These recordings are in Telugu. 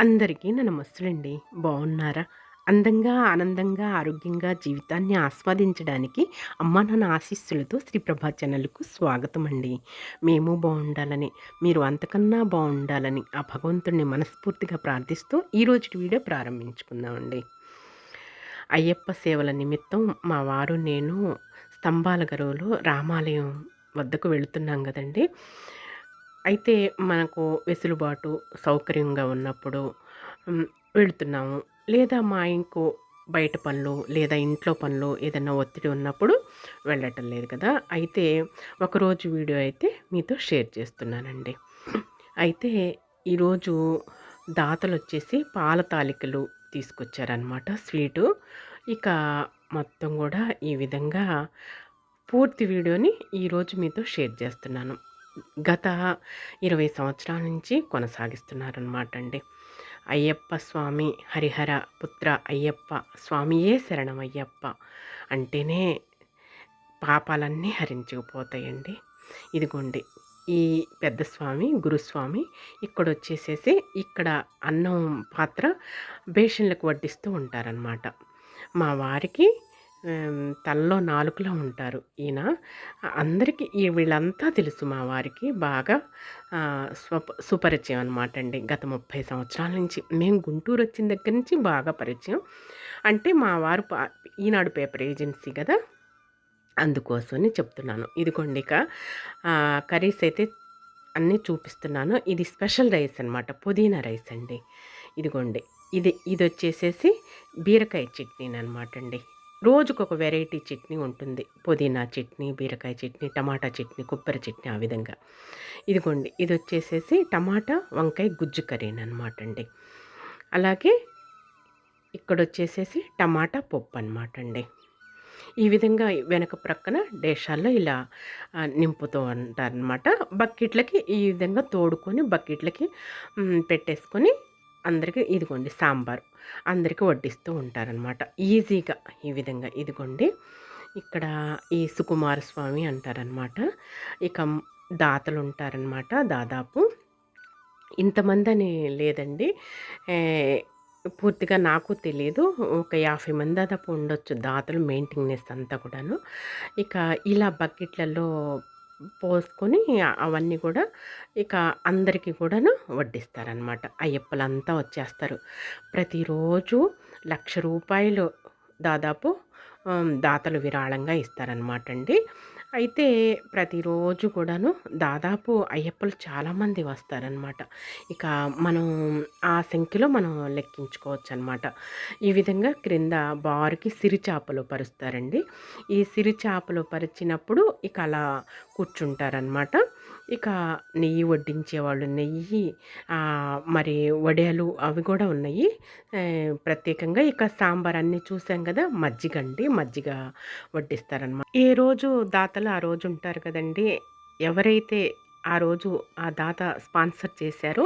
అందరికీ నా నమస్తులండి. బాగున్నారా? అందంగా ఆనందంగా ఆరోగ్యంగా జీవితాన్ని ఆస్వాదించడానికి అమ్మ నాన్న ఆశీస్సులతో శ్రీప్రభా ఛానల్కు స్వాగతం అండి మేము బాగుండాలని మీరు అంతకన్నా బాగుండాలని ఆ భగవంతుడిని మనస్ఫూర్తిగా ప్రార్థిస్తూ ఈరోజు వీడియో ప్రారంభించుకుందామండి. అయ్యప్ప సేవల నిమిత్తం మా వారు నేను స్తంభాల గరువులో రామాలయం వద్దకు వెళుతున్నాం కదండి. అయితే మనకు వెసులుబాటు సౌకర్యంగా ఉన్నప్పుడు వెళుతున్నాము. లేదా మా ఇంకో బయట పనులు లేదా ఇంట్లో పనులు ఏదైనా ఒత్తిడి ఉన్నప్పుడు వెళ్ళటం లేదు కదా! అయితే ఒకరోజు వీడియో అయితే మీతో షేర్ చేస్తున్నానండి. అయితే ఈరోజు దాతలు వచ్చేసి పాల తాలికలు తీసుకొచ్చారనమాట స్వీటు. ఇక మొత్తం కూడా ఈ విధంగా పూర్తి వీడియోని ఈరోజు మీతో షేర్ చేస్తున్నాను. గత ఇరవై సంవత్సరాల నుంచి కొనసాగిస్తున్నారనమాట అండి అయ్యప్ప స్వామి హరిహర పుత్ర అయ్యప్ప స్వామియే శరణమయ్యప్ప అంటేనే పాపాలన్నీ హరించుకుపోతాయండి. ఇదిగోండి ఈ పెద్ద స్వామి గురుస్వామి ఇక్కడ వచ్చేసేసి ఇక్కడ అన్నం పాత్ర బేషన్లకు వడ్డిస్తూ ఉంటారనమాట మా వారికి తలలో నాలుకలో ఉంటారు ఈయన. అందరికీ ఈ వీళ్ళంతా తెలుసు మా వారికి. బాగా స్వప సుపరిచయం అనమాట అండి. గత ముప్పై సంవత్సరాల నుంచి. మేము గుంటూరు వచ్చిన దగ్గర నుంచి బాగా పరిచయం. అంటే మా వారు ఈనాడు పేపర్ ఏజెన్సీ కదా? అందుకోసమని చెప్తున్నాను. ఇదిగోండి ఇక కర్రీస్ అయితే అన్నీ చూపిస్తున్నాను. ఇది స్పెషల్ రైస్ అనమాట పుదీనా రైస్ అండి. ఇదిగోండి. ఇది ఇది వచ్చేసేసి బీరకాయ చట్నీ అనమాట అండి. రోజుకు ఒక వెరైటీ చట్నీ ఉంటుంది. పుదీనా చట్నీ బీరకాయ చట్నీ టమాటా చట్నీ కొబ్బరి చట్నీ ఆ విధంగా. ఇదిగోండి ఇది వచ్చేసేసి టమాటా వంకాయ గుజ్జు కర్రీ అనమాట అండి. అలాగే ఇక్కడ వచ్చేసేసి టమాటా పప్పు అనమాట అండి ఈ విధంగా వెనక ప్రక్కన డేషాల్లో ఇలా నింపుతూ ఉంటారనమాట బకెట్లకి ఈ విధంగా తోడుకొని బకెట్లకి పెట్టేసుకొని అందరికీ ఇదిగోండి సాంబార్. అందరికీ వడ్డిస్తూ ఉంటారనమాట ఈజీగా ఈ విధంగా ఇదిగోండి. ఇక్కడ ఈ సుకుమార స్వామి అంటారనమాట ఇక దాతలు ఉంటారనమాట దాదాపు. ఇంతమంది అని లేదండి పూర్తిగా నాకు తెలియదు ఒక యాభై మంది దాదాపు ఉండొచ్చు. దాతలు మెయింటెనెన్స్ అంతా కూడాను. ఇక ఇలా బకెట్లలో పోసుకొని అవన్నీ కూడా ఇక అందరికీ కూడాను వడ్డిస్తారనమాట అయ్యప్పలంతా వచ్చేస్తారు. ప్రతిరోజు లక్ష రూపాయలు దాదాపు దాతలు విరాళంగా ఇస్తారనమాట అండి అయితే ప్రతిరోజు కూడాను దాదాపు అయ్యప్పలు చాలామంది వస్తారనమాట ఇక మనం ఆ సంఖ్యలో మనం లెక్కించుకోవచ్చు అనమాట ఈ విధంగా క్రింద బారుకి సిరి చేపలు పరుస్తారండి. ఈ సిరి చేపలు పరిచినప్పుడు ఇక అలా కూర్చుంటారనమాట ఇక నెయ్యి వడ్డించే వాళ్ళు నెయ్యి మరి వడియాలు అవి కూడా ఉన్నాయి. ప్రత్యేకంగా ఇక సాంబార్ అన్నీ చూసాం కదా మజ్జిగ అండి మజ్జిగ వడ్డిస్తారనమాట ఏ రోజు దాతలు ఆ రోజు ఉంటారు కదండి ఎవరైతే ఆ రోజు ఆ దాత స్పాన్సర్ చేశారో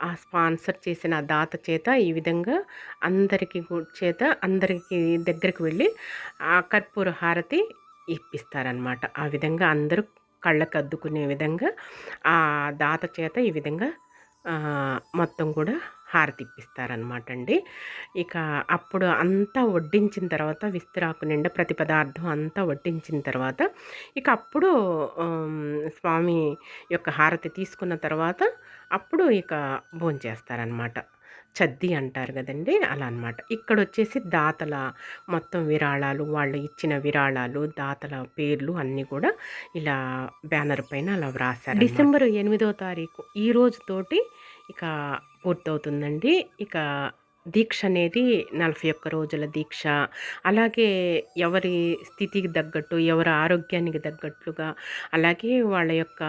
ఆ స్పాన్సర్ చేసిన దాత చేత ఈ విధంగా అందరికి చేత అందరికీ దగ్గరికి వెళ్ళి ఆ కర్పూర హారతి ఇప్పిస్తారనమాట ఆ విధంగా అందరూ కళ్ళకు అద్దుకునే విధంగా ఆ దాత చేత ఈ విధంగా మొత్తం కూడా హారతిప్పిస్తారనమాట అండి ఇక అప్పుడు అంతా వడ్డించిన తర్వాత విస్తరాకు నిండా ప్రతి పదార్థం అంతా వడ్డించిన తర్వాత ఇక అప్పుడు స్వామి యొక్క హారతి తీసుకున్న తర్వాత అప్పుడు ఇక భోంచేస్తారనమాట చద్ది అంటారు కదండి! అలా అనమాట ఇక్కడ వచ్చేసి దాతల మొత్తం విరాళాలు వాళ్ళు ఇచ్చిన విరాళాలు దాతల పేర్లు అన్నీ కూడా ఇలా బ్యానర్ పైన అలా వ్రాసారు డిసెంబర్ ఎనిమిదో తారీఖు. ఈ రోజుతోటి ఇక పూర్తవుతుందండి. ఇక దీక్ష అనేది నలభై ఒక్క రోజుల దీక్ష. అలాగే ఎవరి స్థితికి తగ్గట్టు ఎవరి ఆరోగ్యానికి తగ్గట్లుగా అలాగే వాళ్ళ యొక్క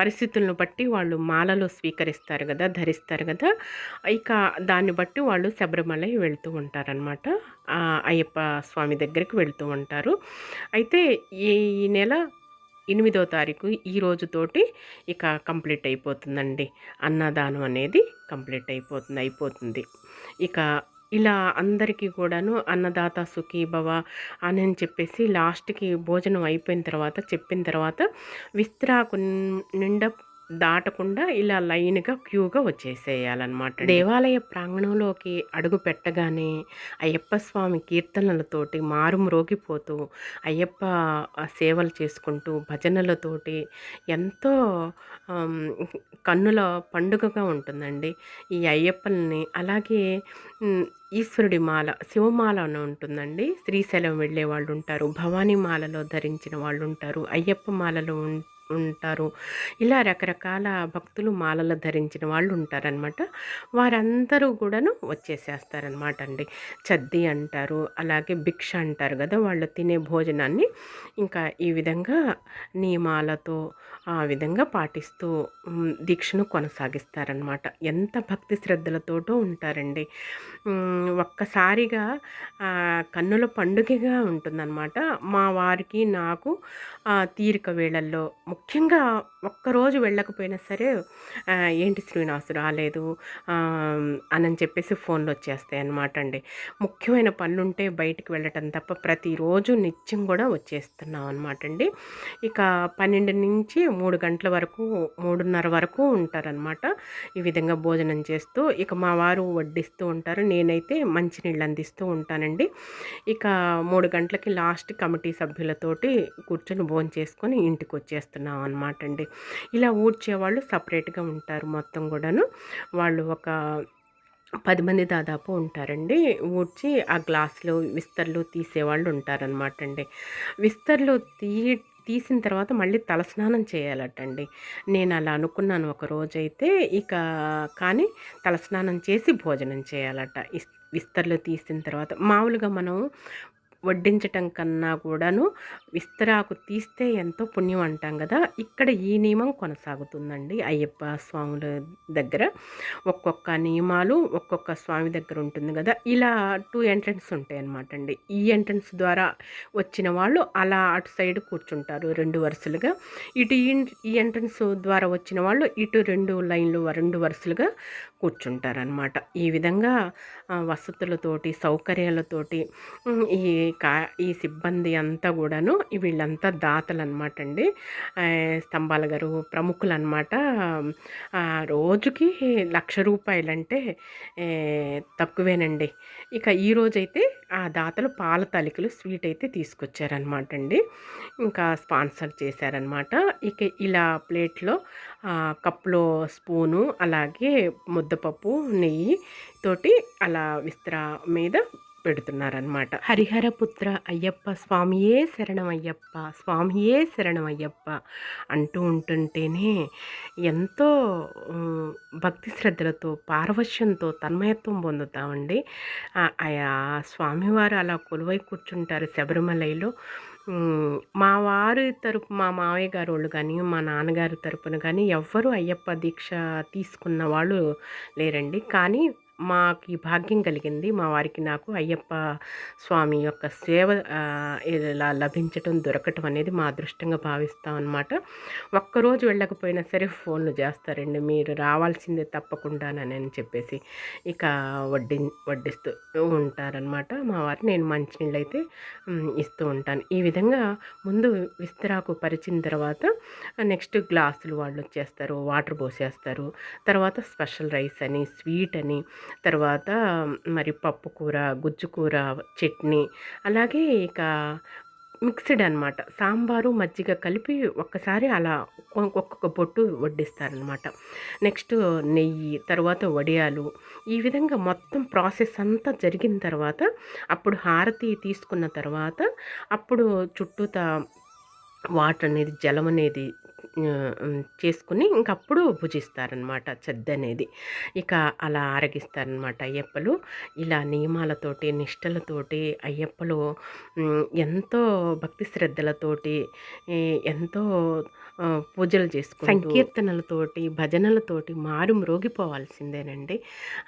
పరిస్థితులను బట్టి వాళ్ళు మాలలో స్వీకరిస్తారు కదా ధరిస్తారు కదా. ఇక దాన్ని బట్టి వాళ్ళు శబరిమల వెళ్తూ ఉంటారనమాట అయ్యప్ప స్వామి దగ్గరికి వెళ్తూ ఉంటారు. అయితే ఈ నెల ఎనిమిదో తారీఖు ఈ రోజుతోటి ఇక కంప్లీట్ అయిపోతుందండి. అన్నదానం అనేది కంప్లీట్ అయిపోతుంది అయిపోతుంది. ఇక ఇలా అందరికీ కూడాను అన్నదాత సుఖీభవ అని చెప్పేసి లాస్ట్కి భోజనం అయిపోయిన తర్వాత చెప్పిన తర్వాత విస్త్రాకు నిండా దాటకుండా ఇలా లైన్‌గా క్యూగా వచ్చేసేయాలన్నమాట దేవాలయ ప్రాంగణంలోకి అడుగు పెట్టగానే అయ్యప్ప స్వామి కీర్తనలతోటి మారుమ్రోగిపోతూ అయ్యప్ప సేవలు చేసుకుంటూ భజనలతోటి ఎంతో కన్నుల పండుగగా ఉంటుందండి. ఈ అయ్యప్పల్ని అలాగే ఈశ్వరుడి మాల శివమాల అని ఉంటుందండి. శ్రీశైలం వెళ్ళే వాళ్ళుంటారు. భవానీ మాలలో ధరించిన వాళ్ళు ఉంటారు అయ్యప్ప మాలలో ఉం ఉంటారు. ఇలా రకరకాల భక్తులు మాలలు ధరించిన వాళ్ళు ఉంటారనమాట. వారందరూ కూడాను వచ్చేసేస్తారనమాట అండి. చద్ది అంటారు. అలాగే భిక్ష అంటారు కదా వాళ్ళు తినే భోజనాన్ని ఇంకా ఈ విధంగా నియమాలతో ఆ విధంగా పాటిస్తూ దీక్షను కొనసాగిస్తారనమాట. ఎంత భక్తి శ్రద్ధలతోటో ఉంటారండి. ఒక్కసారిగా కన్నుల పండుగగా ఉంటుందనమాట. మా వారికి, నాకు తీరిక వేళల్లో ముఖ్యంగా ఒక్కరోజు వెళ్ళకపోయినా సరే ఏంటి శ్రీనివాసు రాలేదు అని చెప్పేసి ఫోన్‌లు వచ్చేస్తాయి అనమాట అండి. ముఖ్యమైన పనులుంటే బయటికి వెళ్ళటం తప్ప ప్రతిరోజు నిత్యం కూడా వచ్చేస్తున్నాం అనమాట అండి. ఇక 12 నుంచి మూడు గంటల వరకు 3:30 వరకు ఉంటారనమాట. ఈ విధంగా భోజనం చేస్తూ ఇక మా వారు వడ్డిస్తూ ఉంటారు. నేనైతే మంచినీళ్ళు అందిస్తూ ఉంటానండి. ఇక మూడు గంటలకి లాస్ట్ కమిటీ సభ్యులతోటి కూర్చొని భోంచేసుకొని ఇంటికొచ్చేస్తున్నాం అనమాట అండి. ఇలా ఊడ్చేవాళ్ళు సపరేట్గా ఉంటారు మొత్తం కూడాను వాళ్ళు ఒక పది మంది దాదాపు ఉంటారండి. ఊడ్చి ఆ గ్లాసులు, విస్తర్లు తీసేవాళ్ళు ఉంటారనమాట అండి. విస్తర్లు తీ తీసిన తర్వాత మళ్ళీ తలస్నానం చేయాలటండి. నేను అలా అనుకున్నాను ఒక రోజైతే. ఇక కానీ తలస్నానం చేసి భోజనం చేయాలట. ఇస్ విస్తర్లు తీసిన తర్వాత మామూలుగా మనం వడ్డించటం కన్నా కూడాను విస్తరాకు తీస్తే ఎంతో పుణ్యం అంటాం కదా ఇక్కడ ఈ నియమం కొనసాగుతుందండి అయ్యప్ప స్వాముల దగ్గర. ఒక్కొక్క నియమాలు ఒక్కొక్క స్వామి దగ్గర ఉంటుంది కదా ఇలా టూ ఎంట్రన్స్ ఉంటాయన్నమాట అండి. ఈ ఎంట్రన్స్ ద్వారా వచ్చిన వాళ్ళు అలా అటు సైడ్ కూర్చుంటారు రెండు వరుసలుగా. ఇటు ఈ ఎంట్రన్స్ ద్వారా వచ్చిన వాళ్ళు ఇటు రెండు లైన్‌లు రెండు వరుసలుగా కూర్చుంటారనమాట. ఈ విధంగా వసతులతోటి, సౌకర్యాలతోటి ఈ కా ఈ సిబ్బంది అంతా కూడాను వీళ్ళంతా దాతలు అనమాట అండి. స్తంభాల గారు ప్రముఖులు అనమాట రోజుకి రూ. 1,00,000 అంటే తక్కువేనండి. ఇక ఈరోజైతే ఆ దాతలు పాల తాలికలు స్వీట్ అయితే తీసుకొచ్చారనమాట అండి. ఇంకా స్పాన్సర్ చేశారనమాట. ఇక ఇలా ప్లేట్‌లో కప్‌లో స్పూను అలాగే ముద్దపప్పు, నెయ్యి తోటి అలా విస్తరా మీద పెడుతున్నారనమాట. హరిహరపుత్ర అయ్యప్ప స్వామియే శరణమయ్యప్ప, స్వామియే శరణమయ్యప్ప అంటూ ఉంటుంటేనే ఎంతో భక్తి శ్రద్ధలతో, పారవశ్యంతో తన్మయత్వం పొందుతామండి. ఆయా స్వామివారు అలా కొలువై కూర్చుంటారు శబరిమలైలో. మా వారి తరపు మా మావయ్య గారోళ్ళు కానీ మా నాన్నగారి తరపున కానీ ఎవ్వరూ అయ్యప్ప దీక్ష తీసుకున్న వాళ్ళు లేరండి. కానీ మాకు ఈ భాగ్యం కలిగింది. మా వారికి నాకు అయ్యప్ప స్వామి యొక్క సేవ ఇలా లభించటం, దొరకటం అనేది మా అదృష్టంగా భావిస్తాం అనమాట. ఒక్కరోజు వెళ్ళకపోయినా సరే ఫోన్‌లు చేస్తారండి. మీరు రావాల్సిందే తప్పకుండానని చెప్పేసి. ఇక వడ్డి వడ్డిస్తూ ఉంటారనమాట మా వారు. నేను మంచినీళ్ళు అయితే ఇస్తూ ఉంటాను. ఈ విధంగా ముందు విస్తరాకు పరిచిన తర్వాత నెక్స్ట్ గ్లాసులు వాళ్ళు వచ్చేస్తారు వాటర్ పోసేస్తారు. తర్వాత స్పెషల్ రైస్ అని, స్వీట్ అని, తర్వాత మరి పప్పు కూర, గుజ్జు కూర, చట్నీ అలాగే ఇక మిక్స్‌డ్ అనమాట. సాంబారు, మజ్జిగ కలిపి ఒక్కసారి అలా ఒ ఒక్కొక్క బొట్టు వడ్డిస్తారనమాట. నెక్స్ట్ నెయ్యి, తర్వాత వడియాలు ఈ విధంగా మొత్తం ప్రాసెస్ అంతా జరిగిన తర్వాత అప్పుడు హారతి తీసుకున్న తర్వాత అప్పుడు చుట్టూతా వాటర్ అనేది జలం అనేది చేసుకొని ఇంకప్పుడు భుజిస్తారనమాట చద్దనేది. ఇక అలా ఆరగిస్తారనమాట అయ్యప్పలు. ఇలా నియమాలతోటి, నిష్టలతోటి అయ్యప్పలు ఎంతో భక్తి శ్రద్ధలతోటి ఎంతో పూజలు చేసుకుంటూ సంకీర్తనలతోటి, భజనలతోటి మారు మ్రోగిపోవాల్సిందేనండి.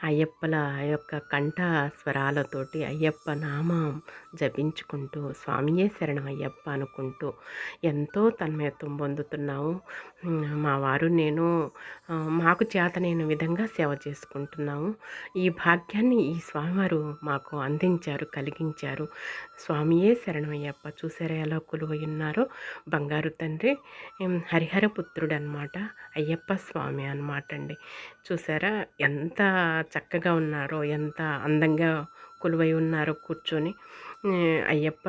అయ్యప్పల యొక్క కంఠ స్వరాలతోటి అయ్యప్ప నామం జపించుకుంటూ స్వామియే శరణమయ్యప్ప అనుకుంటూ ఎంతో తన్మయత్వం పొందుతున్నాము. మా వారు నేను మాకు చేతనైన విధంగా సేవ చేసుకుంటున్నాము. ఈ భాగ్యాన్ని ఈ స్వామివారు మాకు అందించారు కలిగించారు. స్వామియే శరణమయ్యప్ప. చూసారా ఎలా కొలువై ఉన్నారో? బంగారు తండ్రి హరిహర పుత్రుడు అనమాట అయ్యప్ప స్వామి అనమాట అండి. చూసారా ఎంత చక్కగా ఉన్నారో ఎంత అందంగా కొలువై ఉన్నారో కూర్చొని. అయ్యప్ప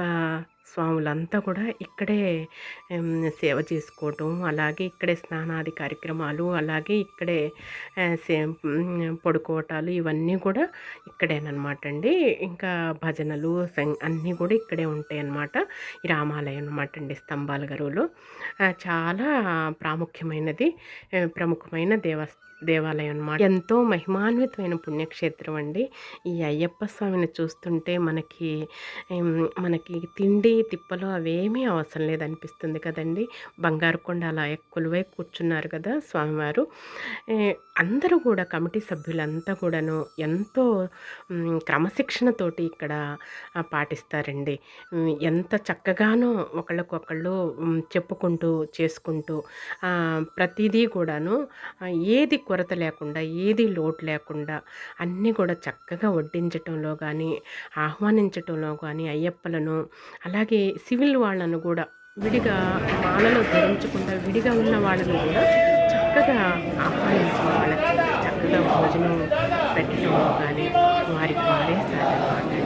స్వాములంతా కూడా ఇక్కడే సేవ చేసుకోవటం అలాగే ఇక్కడే స్నానాది కార్యక్రమాలు అలాగే ఇక్కడే సే పడుకోవటాలు ఇవన్నీ కూడా ఇక్కడేనమాట అండి. ఇంకా భజనలు సం- అన్నీ కూడా ఇక్కడే ఉంటాయి అన్నమాట ఈ రామాలయం అనమాట అండి స్తంభాల గరువులో. చాలా ప్రాముఖ్యమైనది ప్రముఖమైన దేవస్థానం దేవాలయం అన్నమాట ఎంతో మహిమాన్వితమైన పుణ్యక్షేత్రం అండి. ఈ అయ్యప్ప స్వామిని చూస్తుంటే మనకి మనకి తిండి తిప్పలు అవేమీ అవసరం లేదనిపిస్తుంది కదండి. బంగారు కొండ అలా కొలువై కూర్చున్నారు కదా స్వామివారు. అందరూ కూడా కమిటీ సభ్యులంతా కూడాను ఎంతో క్రమశిక్షణతోటి ఇక్కడ పాటిస్తారండి. ఎంత చక్కగానో ఒకళ్ళకొకళ్ళు చెప్పుకుంటూ చేసుకుంటూ ప్రతిదీ కూడాను ఏది కొరత లేకుండా ఏది లోటు లేకుండా అన్నీ కూడా చక్కగా వడ్డించటంలో కానీ ఆహ్వానించటంలో కానీ అయ్యప్పలను అలాగే సివిల్ వాళ్ళను కూడా విడిగా మాలలో ధరించకుండా విడిగా ఉన్న వాళ్ళని కూడా చక్కగా ఆహ్వానించి వాళ్ళకి చక్కగా భోజనం పెట్టడం కానీ వారికి వాడేస్తారనమాట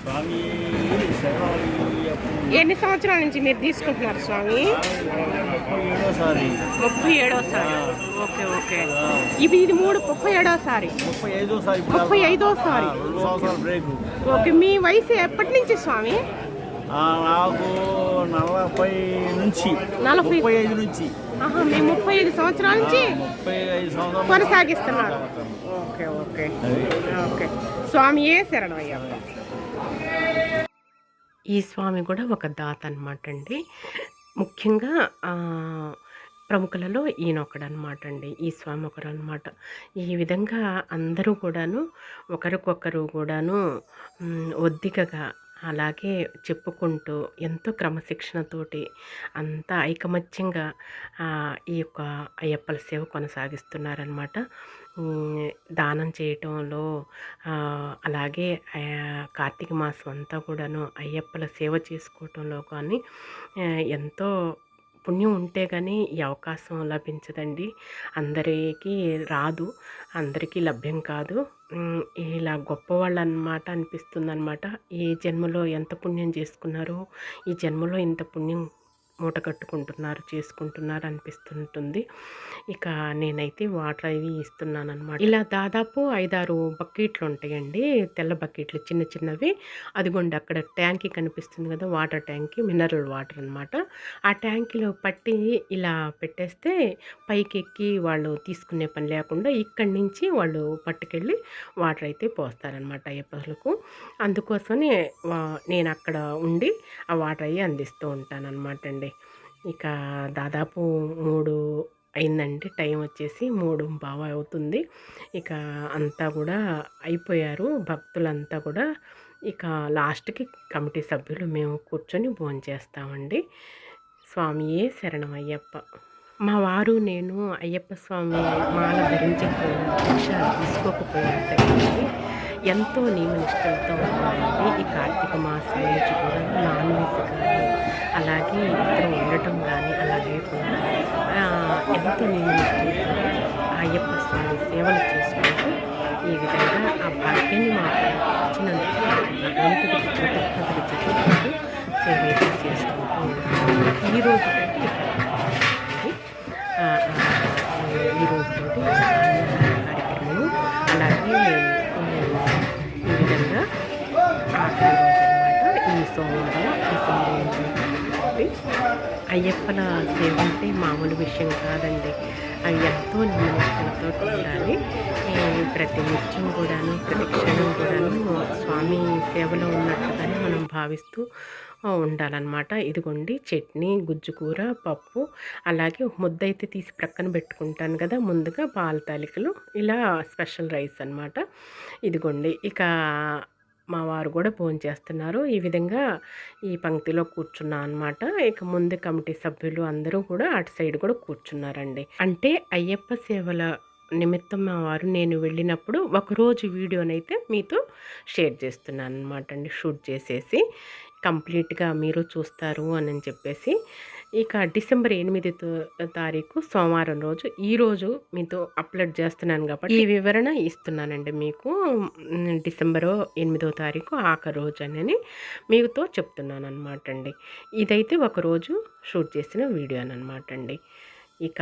స్వామి శరణయ్యప్ప ఎన్ని సంవత్సరాల నుంచి మీరు తీసుకుంటున్నారు స్వామి? ముప్పై ఏడోసారి ఓకే ఓకే. ఇది ఇది మూడు ముప్పై ఏడోసారి ముప్పై ఐదోసారి ఓకే మీ వయసు ఎప్పటి నుంచి స్వామి? నాకు నలభై నుంచి. నలభై ముప్పై ఐదు నుంచి. మీ ముప్పై ఐదు సంవత్సరాల నుంచి కొనసాగిస్తున్నారు. Okay okay. ఓకే. స్వామి ఏ శరణం అయ్యా? ఈ స్వామి కూడా ఒక దాత అనమాట అండి ముఖ్యంగా ప్రముఖులలో ఈయన అండి ఈ స్వామి ఒకరు అనమాట ఈ విధంగా అందరూ కూడాను ఒకరికొకరు కూడాను ఒద్దికగా అలాగే చెప్పుకుంటూ ఎంతో క్రమశిక్షణతోటి అంత ఐకమత్యంగా ఈ యొక్క అయ్యప్పల సేవ కొనసాగిస్తున్నారనమాట దానం చేయటంలో అలాగే కార్తీక మాసం అంతా కూడాను అయ్యప్పల సేవ చేసుకోవటంలో కానీ ఎంతో పుణ్యం ఉంటే కానీ ఈ అవకాశం లభించదండి. అందరికీ రాదు అందరికీ లభ్యం కాదు. ఇలా గొప్పవాళ్ళు అనమాట అనిపిస్తుంది అనమాట ఈ జన్మలో ఎంత పుణ్యం చేసుకున్నారో ఈ జన్మలో ఇంత పుణ్యం మూట కట్టుకుంటున్నారు చేసుకుంటున్నారు అనిపిస్తుంటుంది. ఇక నేనైతే వాటర్ అవి ఇస్తున్నాను అనమాట ఇలా దాదాపు ఐదారు బకెట్లు ఉంటాయండి. తెల్ల బకెట్లు చిన్న చిన్నవి. అదిగోండి అక్కడ ట్యాంకీ కనిపిస్తుంది కదా వాటర్ ట్యాంకీ మినరల్ వాటర్ అనమాట ఆ ట్యాంకీలో పట్టి ఇలా పెట్టేస్తే పైకి ఎక్కి వాళ్ళు తీసుకునే పని లేకుండా ఇక్కడి నుంచి వాళ్ళు పట్టుకెళ్ళి వాటర్ అయితే పోస్తారనమాట అయ్యప్పలకు. అందుకోసమే నేను అక్కడ ఉండి ఆ వాటర్ అయ్యి అందిస్తూ ఉంటానన్నమాట అండి. ఇక దాదాపు మూడు అయిందండి. టైం వచ్చేసి మూడు బావ అవుతుంది. ఇక అంతా కూడా అయిపోయారు. భక్తులంతా కూడా ఇక లాస్ట్కి కమిటీ సభ్యులు మేము కూర్చొని భోంచేస్తామండి. స్వామియే శరణం అయ్యప్ప. మా వారు నేను అయ్యప్ప స్వామి మాల ధరించకపోయిన దీక్ష తీసుకోకపోయినా ఎంతో ఎంతో నియమనిష్టలతో ఉన్నాయండి ఈ కార్తీక మాసం నుంచి కూడా నాన్ వెజ్గా అలాగే ఇద్దరు ఉండటం కానీ అలా లేకుండా ఎంతో నేను అయ్యప్ప స్వామి సేవలు చేసుకుంటూ ఈ విధంగా ఆ భాగ్యాన్ని మాకు ఇచ్చినందుకు భగవంతుడికి కృతజ్ఞతలు చెప్పుకుంటూ సేవ అయితే చేసుకుంటూ ఉంటాము ఈ రోజు కార్యక్రమం అలాగే అయ్యప్పల సేవ అంటే మామూలు విషయం కాదండి. అవి ఎంతో నిమ్మనిష్టలతో ఉండాలి. ప్రతి నిత్యం కూడాను ప్రతి క్షణం కూడాను స్వామి సేవలో ఉన్నట్టుగానే మనం భావిస్తూ ఉండాలన్నమాట. ఇదిగోండి చట్నీ గుజ్జు కూర పప్పు అలాగే ముద్ద అయితే తీసి ప్రక్కన పెట్టుకుంటాను కదా ముందుగా పాల తాలికలు ఇలా స్పెషల్ రైస్ అన్నమాట. ఇదిగోండి ఇక మా వారు కూడా ఫోన్ చేస్తున్నారు. ఈ విధంగా ఈ పంక్తిలో కూర్చున్నా అనమాట ఇక ముందు కమిటీ సభ్యులు అందరూ కూడా అటు సైడ్ కూడా కూర్చున్నారండి. అంటే అయ్యప్ప సేవల నిమిత్తం మా వారు నేను వెళ్ళినప్పుడు ఒకరోజు వీడియోనైతే మీతో షేర్ చేస్తున్నాను అనమాట అండి. షూట్ చేసేసి కంప్లీట్గా మీరు చూస్తారు అని చెప్పేసి. ఇక డిసెంబర్ ఎనిమిది తో- తారీఖు సోమవారం రోజు ఈరోజు మీతో అప్లోడ్ చేస్తున్నాను కాబట్టి ఈ వివరణ ఇస్తున్నానండి మీకు. డిసెంబర్ ఎనిమిదో తారీఖు ఆఖరి రోజు అని మీతో చెప్తున్నాను అనమాట అండి ఇదైతే ఒకరోజు షూట్ చేసిన వీడియో అనమాట అండి ఇక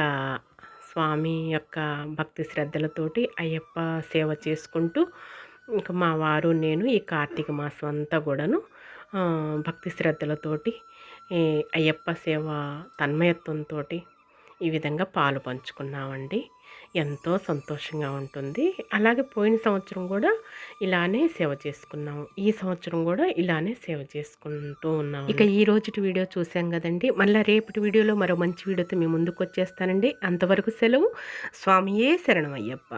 స్వామి యొక్క భక్తి శ్రద్ధలతోటి అయ్యప్ప సేవ చేసుకుంటూ ఇంకా మా వారు నేను ఈ కార్తీక మాసం అంతా కూడాను భక్తి శ్రద్ధలతోటి అయ్యప్ప సేవ తన్మయత్వంతో ఈ విధంగా పాలు పంచుకున్నామండి. ఎంతో సంతోషంగా ఉంటుంది. అలాగే పోయిన సంవత్సరం కూడా ఇలానే సేవ చేసుకున్నాము. ఈ సంవత్సరం కూడా ఇలానే సేవ చేసుకుంటూ ఉన్నాము. ఇక ఈ రోజుటి వీడియో చూసాం కదండి. మళ్ళీ రేపటి వీడియోలో మరో మంచి వీడియోతో మీ ముందుకు వచ్చేస్తానండి. అంతవరకు సెలవు. స్వామియే శరణం అయ్యప్ప